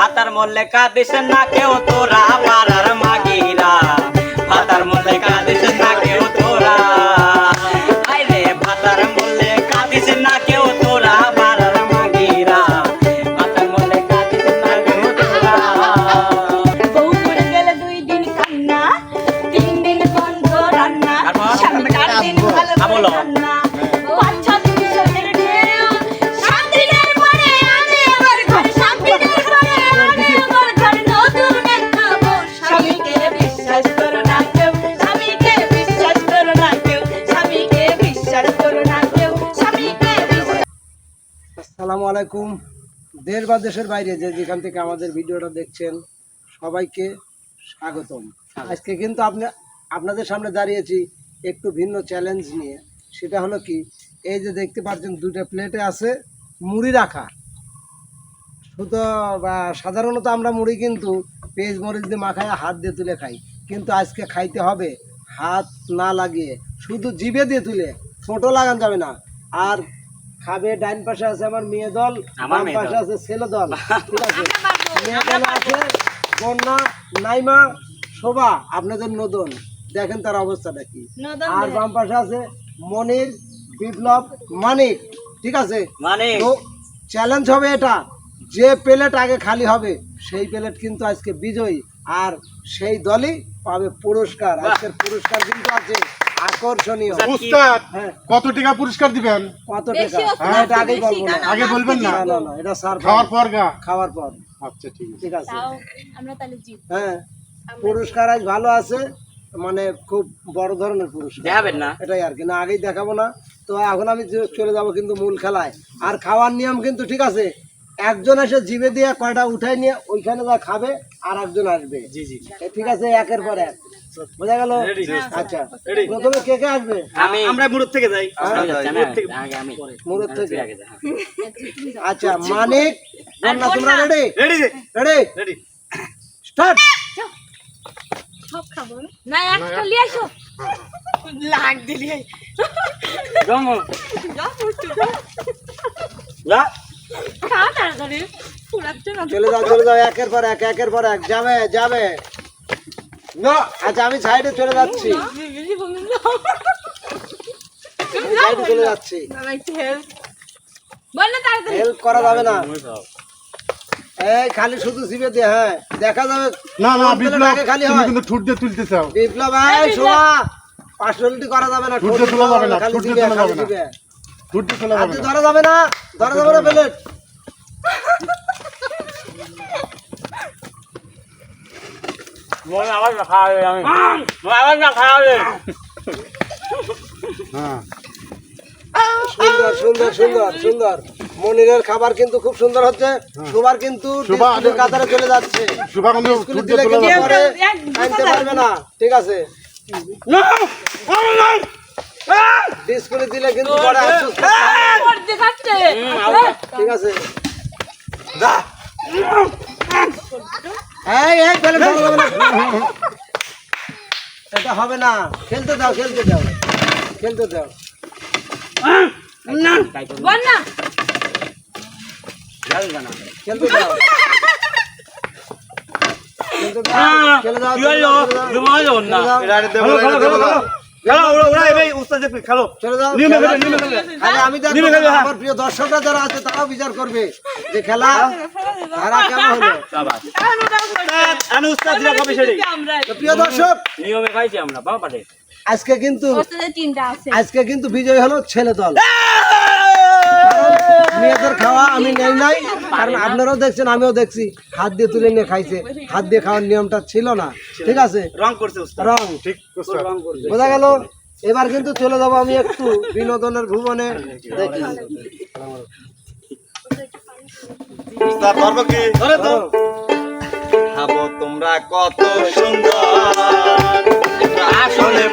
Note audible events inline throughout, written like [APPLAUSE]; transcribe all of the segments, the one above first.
ভাতার মল্লে কাঁদিস না কেউ তোরা পাড়ার মাগিরা। ভাতার মল্লে কাঁদিস না কেউ তোরা। আইরে ভাতার মল্লে কাঁদিস না কেউ তোরা পাড়ার মাগিরা। ভাতার মল্লে কাঁদিস না কেউ তোরা। বউ করে গেলে দুই দিন কান্না তিন দিন বন্ধ রান্না তারপর? স্বামী চার দিন ভালো হ্যাঁ, করে বলো। রান্না। আলাইকুম। দেশ বা দেশের বাইরে যে যেখান থেকে আমাদের ভিডিওটা দেখছেন, সবাইকে স্বাগতম। আজকে কিন্তু আপনি, আপনাদের সামনে দাঁড়িয়েছি একটু ভিন্ন চ্যালেঞ্জ নিয়ে। সেটা হলো কি, এই যে দেখতে পাচ্ছেন দুটো প্লেটে আছে মুড়ি রাখা। শুধু সাধারণত আমরা মুড়ি কিন্তু পেঁয়াজ, মরিচ দিয়ে মাখায়, হাত দিয়ে তুলে খাই। কিন্তু আজকে খাইতে হবে হাত না লাগিয়ে। শুধু জিভে দিয়ে তুলে ছোটো লাগান যাবে না। আর খাবে ডাইন পাশে আছে আমার মেয়ে দল আমার পাশে আছে ছেলে দল। ঠিক আছে? মেয়ে দল আছে কন্যা নাইমা শোভা আপনাদের নদন। দেখেন তার অবস্থাটা কি। আর বাম পাশে আছে মনির বিপ্লব মানিক। ঠিক আছে? মানে তো চ্যালেঞ্জ হবে এটা। যে প্লেট আগে খালি হবে সেই প্লেট কিন্তু আজকে বিজয়ী। আর সেই দলই পাবে পুরস্কার। আজকের পুরস্কার কিন্তু আছে। আকর্ষণীয়। উস্তাদ হ্যাঁ। কত টাকা পুরস্কার দিবেন? কত টাকা? হচ্ছে হ্যাঁ না, এটা আগেই বেশি, বলব না। না, না, আগে বলবেন না? না না না এটা সার খাওয়ার পর গা? খাওয়ার পর। আচ্ছা ঠিক আছে। ঠিক আছে। আমরা তাহলে জিত হ্যাঁ পুরস্কার আজ ভালো আছে মানে খুব বড় ধরনের পুরস্কার। দেখাবেন না? এটাই আর কি। না আগেই দেখাবো না। তো এখন আমি চলে যাব কিন্তু মূল খেলায়। আর খাওয়ার নিয়ম কিন্তু ঠিক আছে। একজন এসে জিভে দিয়ে কয়টা উঠাই নিয়ে ওইখানে যা খাবে আর একজন আসবে। জি জি। ঠিক আছে একের পর এক। বোঝা গেল? আচ্ছা। প্রথমে কে কে আসবে? আমরা মুরুদ থেকে যাই। আগে মুরুদ থেকে। আচ্ছা মানিক না তোমরা ready ready ready ready start সব খাব না? একটা লিয়ে আসো। লাগ দিলি। পুষ্টি চলে যাও চলে যাও একের পর এক একের পর এক যাবে যাবে। না আচ্ছা আমি সাইডে চলে যাচ্ছি। সাইডে চলে যাচ্ছি। হেল্প বল না তাড়াতাড়ি। হেল্প করা যাবে না। এই খালি শুধু জিভে দিয়ে হ্যাঁ। দেখা যাবে না না বিপ্লব খালি হয়। কিন্তু ঠুট দিয়ে তুলতে চাও বিপ্লব। শোভা পার্সোনালিটি করা যাবে না ঠুট দিয়ে তোলা যাবে না, খালি দিয়ে তোলা যাবে না। তোলা যাবে না। ধরা যাবে না ধরা যাবে না প্লেট। মনে আওয়াজ না খাওয়াবে আমি মনে না খাওয়াবে হ্যাঁ। সুন্দর সুন্দর সুন্দর সুন্দর। মনিরের খাবার কিন্তু খুব সুন্দর হচ্ছে। শোভার কিন্তু শোভা, কাতারে চলে যাচ্ছে। কিন্তু কিন্তু আনতে পারবে না। ঠিক আছে। ডিস্কুলে দিলে কিন্তু পরে আফসোস দেখাচ্ছে ঠিক আছে। এই এই যাবে না। এটা হবে না। খেলতে দাও খেলতে দাও। খেলতে দাও। বল না। খেলতে দাও। খেলতে দাও। খেলে দাও না। খেলে দাও। খেলো দেখবি খেলো চলে আমি। আমার প্রিয় দর্শকরা যারা আছে তারাও বিচার করবে যে খেলা তারা কেমন হলো? প্রিয় দর্শক নিয়মে খাইছি আমরা বাবা আজকে কিন্তু ওস্তাদের তিনটা আছে। আজকে কিন্তু বিজয় হলো ছেলে দল। মেয়েদের খাওয়া আমি নেই নাই। কারণ আপনারাও দেখছেন আমিও দেখছি। হাত দিয়ে তুলে নিয়ে খাইছে। হাত দিয়ে খাওয়ার নিয়মটা ছিল না। ঠিক আছে? রং করছে রং। বোঝা গেল? এবার কিন্তু চলে যাব আমি একটু বিনোদনের ভুবনে। দেখি। তোমরা কত সুন্দর। আসলে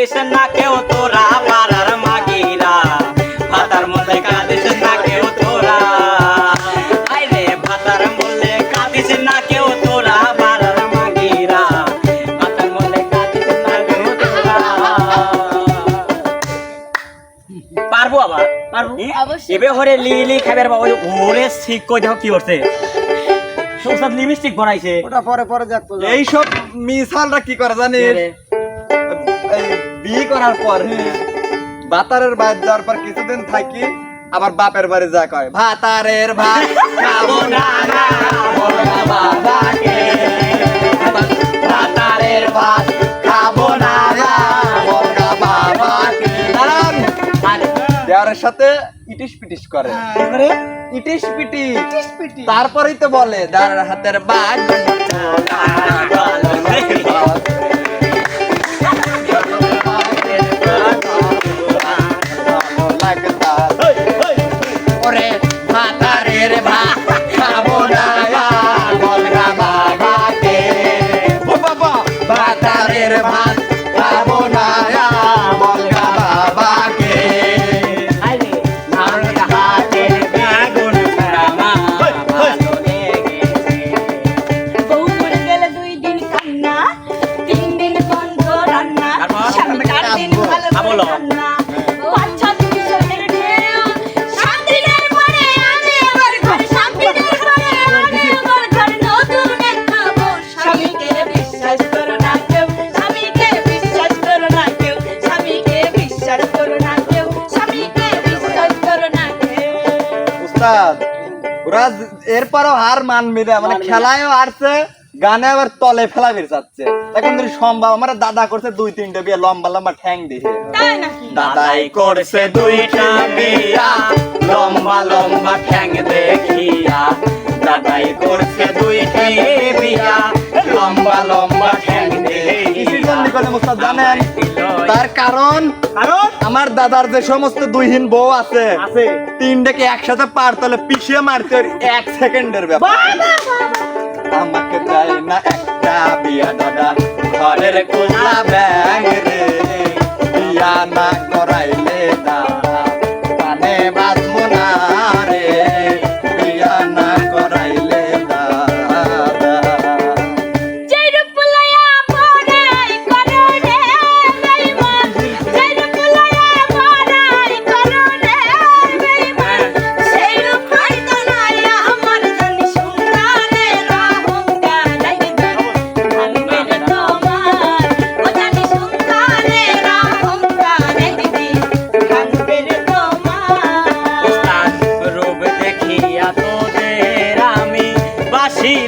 কাঁদিস না কেউ তোরা পাড়ার মাগিরা। ভাতার মল্লে কাঁদিস না কেউ তোরা। আইরে ভাতার মল্লে কাঁদিস না কেউ তোরা পাড়ার মাগিরা। ভাতার মল্লে কাঁদিস না কেউ তোরা। পারব আবার? পারব। এবে হরে লিলি খাবার বাবা ওরে ঠিক কই দেখো কি করছে? সব লিপস্টিক বানাইছে। ওটা পরে পরে দেখব এইসব মিসালরা কি করে জানিস? বিয়ে করার পর বাতারের বাড়ি যাওয়ার পর কিছুদিন থাকি আবার বাপের বাড়ি যা কয় ভাতারের ভাত খাব না খাব না বাবাকে। ভাতারের ভাত খাব না খাব না বাবাকে। দাঁড়ান। দেওয়ারের সাথে ইটিস পিটিস করে। ইটিস পিটিস। তারপরেই তো বলে দাঁড়ার হাতের বাঘ [LAUGHS] ওরা এরপরও হার মানবি না মানে খেলায়ও হারছে। গানে আবার তলে ফেলা বের যাচ্ছে। এখন যদি সম্ভব আমার দাদা করছে দুই তিনটা বিয়ে লম্বা লম্বা ঠ্যাং দিয়ে দাদাই করছে দুইটা বিয়া লম্বা লম্বা ঠ্যাং দেখিয়া। দাদাই করছে দুইটি বিয়া লম্বা লম্বা ঠ্যাং জানেন? তার কারণ? কারণ? আমার দাদার যে সমস্ত দুইহীন বউ আছে তিনটাকে একসাথে পার তলে পিছিয়ে মারতে এক সেকেন্ডের ব্যাপার। আমাকে চাই না একটা বিয়া দাদা। ঘরের কোলা ব্যাং রে। বিয়া না করাইলে দাদা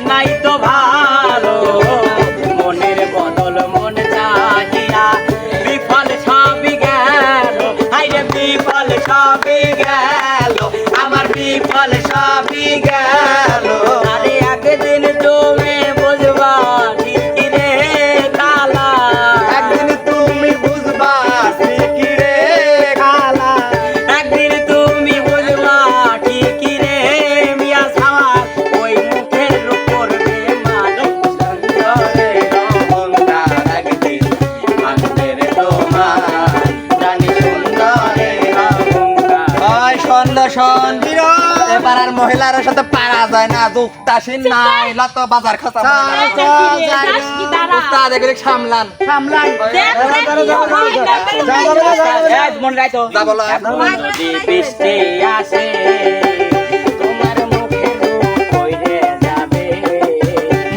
My. মহিলার সাথে পারা যায় না দুক্তাসীন নাই লত বাজার খাতা উস্তাদ এগুলি সামলান। সামলান। মনে রাখো যা বলো। বৃষ্টি আসে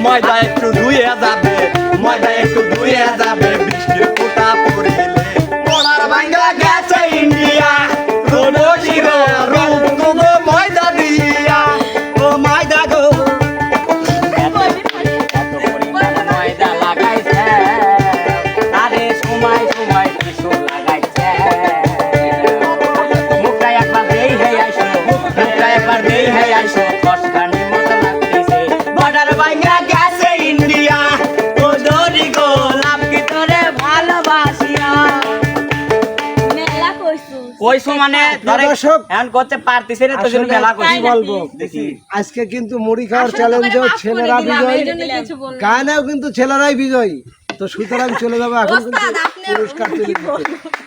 ময়দা একটু ধুয়ে যাবে ময়দা একটু ধুয়ে যাবে। মানে ধরে দর্শক, এখন করতে পারতেছে না তো আসলে মেলা কি বলব? আজকে কিন্তু মুড়ি খাওয়ার চ্যালেঞ্জে ছেলেরা বিজয়ী। কিন্তু ছেলেরাই বিজয়ী। তো সুতরাং চলে যাব এখন কিন্তু পুরস্কার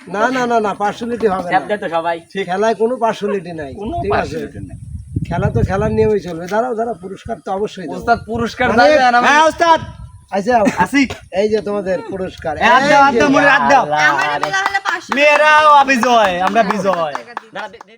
না না না না পার্সোনালিটি হবে না। সবাই। খেলায় কোনো পার্সোনালিটি নাই ঠিক আছে? খেলা তো খেলার নিয়মই চলবে। দাঁড়াও দাঁড়াও পুরস্কার তো অবশ্যই। পুরস্কার মানে- হ্যাঁ ওস্তাদ। আচ্ছা আসি। এই যে তোমাদের পুরস্কার। হাত দাও হাত এই যে- দাও হাত দাও আমার বেলা হলে 500 মেয়েরাও বিজয় আমরা বিজয়